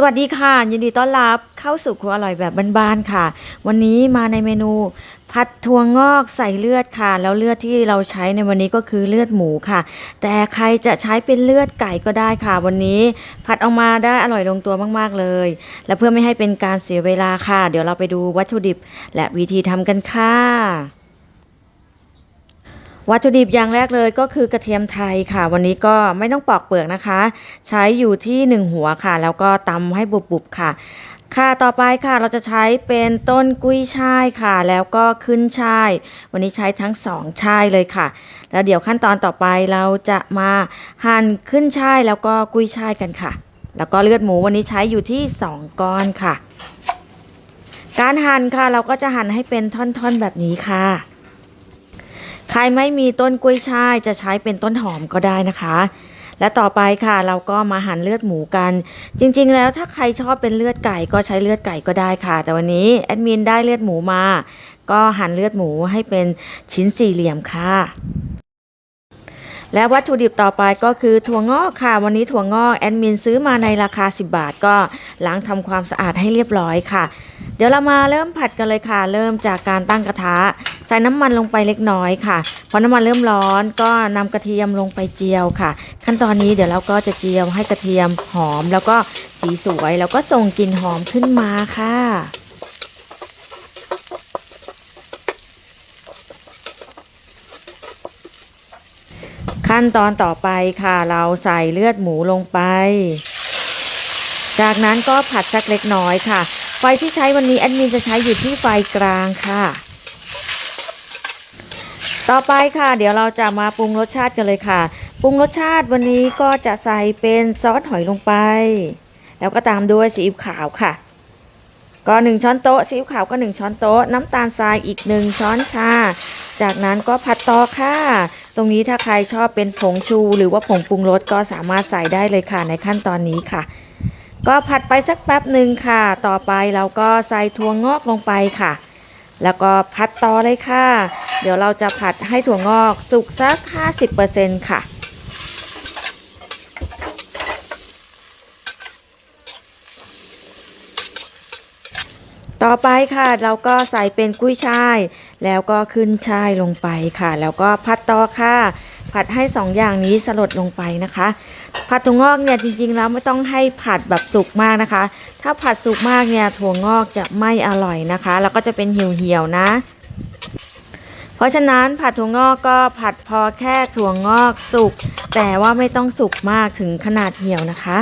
สวัสดีค่ะ ยินดีต้อนรับเข้าสู่ครัวอร่อยแบบบ้านๆค่ะ วันนี้มาในเมนู ผัดถั่วงอกใส่เลือดค่ะ แล้วเลือดที่เราใช้ในวันนี้ก็คือเลือดหมูค่ะ แต่ใครจะใช้เป็นเลือดไก่ก็ได้ค่ะ วันนี้ผัดออกมาได้อร่อยลงตัวมากๆเลย และเพื่อไม่ให้เป็นการเสียเวลาค่ะ เดี๋ยวเราไปดูวัตถุดิบ และวิธีทำกันค่ะ วัตถุดิบอย่างแรกเลยก็คือกระเทียมไทยค่ะ วันนี้ก็ไม่ต้องปอกเปลือกนะคะ ใช้อยู่ที่หนึ่งหัวค่ะ แล้วก็ตำให้บุบๆค่ะ ค่ะต่อไปค่ะเราจะใช้เป็นต้นกุ้ยช่ายค่ะ แล้วก็ขึ้นช่าย วันนี้ใช้ทั้งสองช่ายเลยค่ะ แล้วเดี๋ยวขั้นตอนต่อไปเราจะมาหั่นขึ้นช่ายแล้วก็กุ้ยช่ายกันค่ะ แล้วก็เลือดหมูวันนี้ใช้อยู่ที่สองก้อนค่ะ การหั่นค่ะเราก็จะหั่นให้เป็นท่อนๆแบบนี้ค่ะ ใครไม่มีต้นกล้วยช่ายจะใช้เป็นต้นหอมก็ได้นะคะ และต่อไปค่ะเราก็มาหั่นเลือดหมูกัน จริงๆ แล้วถ้าใครชอบเป็นเลือดไก่ก็ใช้เลือดไก่ก็ได้ค่ะ แต่วันนี้แอดมินได้เลือดหมูมา ก็หั่นเลือดหมูให้เป็นชิ้นสี่เหลี่ยมค่ะและวัตถุดิบต่อไปก็คือถั่วงอกค่ะ วันนี้ถั่วงอกแอดมินซื้อมาในราคา 10 บาทก็ล้างทำความสะอาดให้เรียบร้อยค่ะ เดี๋ยวเรามาเริ่มผัดกันเลยค่ะ เริ่มจากการตั้งกระทะ ใส่น้ำมันลงไปเล็กน้อยค่ะพอน้ำมันเริ่มร้อนก็นำกระเทียมลงไปเจียวค่ะ ขั้นตอนนี้เดี๋ยวเราก็จะเจียวให้กระเทียมหอม แล้วก็สีสวยแล้วก็ส่งกลิ่นหอมขึ้นมาค่ะขั้นตอนต่อไปค่ะเราใส่เลือดหมูลงไป จากนั้นก็ผัดสักเล็กน้อยค่ะ ไฟที่ใช้วันนี้แอดมินจะใช้อยู่ที่ไฟกลางค่ะ ต่อไปค่ะเดี๋ยวเราจะมาปรุงรสชาติกันเลยค่ะ ปรุงรสชาติวันนี้ก็จะใส่เป็นซอสหอยลงไป แล้วก็ตามด้วยซีอิ๊วขาวค่ะ ก็หนึ่งช้อนโต๊ะซีอิ๊วขาวก็หนึ่งช้อนโต๊ะ น้ำตาลทรายอีกหนึ่งช้อนชา จากนั้นก็ผัดต่อค่ะ ตรงนี้ถ้าใครชอบเป็นผงชู หรือว่าผงปรุงรสก็สามารถใส่ได้เลยค่ะในขั้นตอนนี้ค่ะ ก็ผัดไปสักแป๊บหนึ่งค่ะ ต่อไปเราก็ใส่ถั่วงอกลงไปค่ะ แล้วก็ผัดต่อเลยค่ะ เดี๋ยวเราจะผัดให้ถั่วงอกสุกสัก 50%ค่ะต่อไปค่ะเราก็ใส่เป็นกุ้ยช่าย แล้วก็ขึ้นช่ายลงไปค่ะ แล้วก็ผัดต่อค่ะ ผัดให้สองอย่างนี้สลดลงไปนะคะ ผัดถั่วงอกเนี่ยจริงๆแล้วไม่ต้องให้ผัดแบบสุกมากนะคะ ถ้าผัดสุกมากเนี่ยถั่วงอกจะไม่อร่อยนะคะ แล้วก็จะเป็นเหี่ยวๆนะ เพราะฉะนั้นผัดถั่วงอกก็ผัดพอแค่ถั่วงอกสุกแต่ว่าไม่ต้องสุกมากถึงขนาดเหี่ยวนะคะ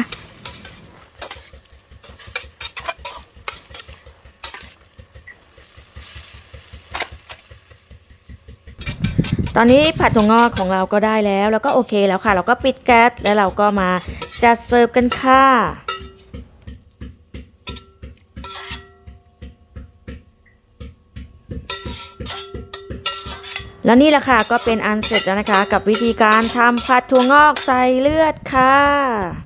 ตอนนี้ผัดถั่วงอกของเราก็ได้แล้ว แล้วก็โอเคแล้วค่ะ เราก็ปิดแก๊สแล้วเราก็มาจัดเสิร์ฟกันค่ะแล้วนี่แหละค่ะก็เป็นอันเสร็จแล้วนะคะ กับวิธีการทำผัดถั่วงอกใส่เลือดค่ะ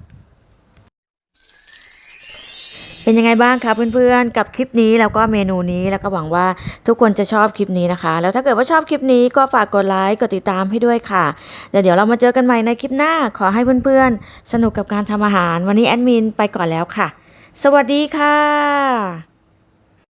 เป็นยังไงบ้างคะเพื่อนๆ กับคลิปนี้แล้วก็เมนูนี้แล้วก็หวังว่าทุกคนจะชอบคลิปนี้นะคะ แล้วถ้าเกิดว่าชอบคลิปนี้ก็ฝากกดไลค์กดติดตามให้ด้วยค่ะเดี๋ยวเดี๋ยวเรามาเจอกันใหม่ในคลิปหน้าขอให้เพื่อนๆ สนุกกับการทำอาหาร วันนี้แอดมินไปก่อนแล้วค่ะ สวัสดีค่ะ